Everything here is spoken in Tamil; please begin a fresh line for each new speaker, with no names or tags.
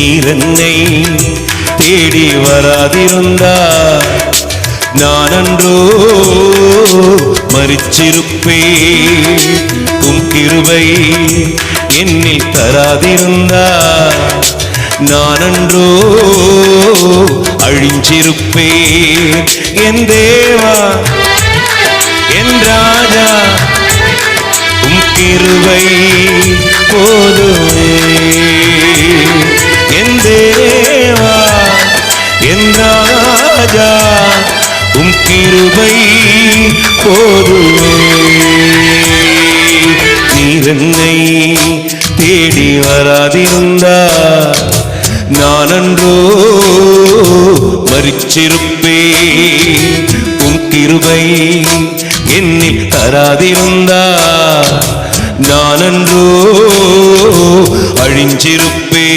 நீரன்னை தேடி வராதிருந்தா நான் அன்றோ மறிச்சிருப்பே உம் கிருபை என்னில் தராதிருந்தா நான் அன்றோ அழிஞ்சிருப்பே என் தேவா என் ராஜா உம் கிருபை போதுமே. ராஜா உம் கிருபை போதுமே. நீர் தேடி வராதிருந்தா நான் அன்றோ மறிச்சிருப்பே. உம் கிருபை என்னில் தராதிருந்தா நான் அன்றோ அழிஞ்சிருப்பே.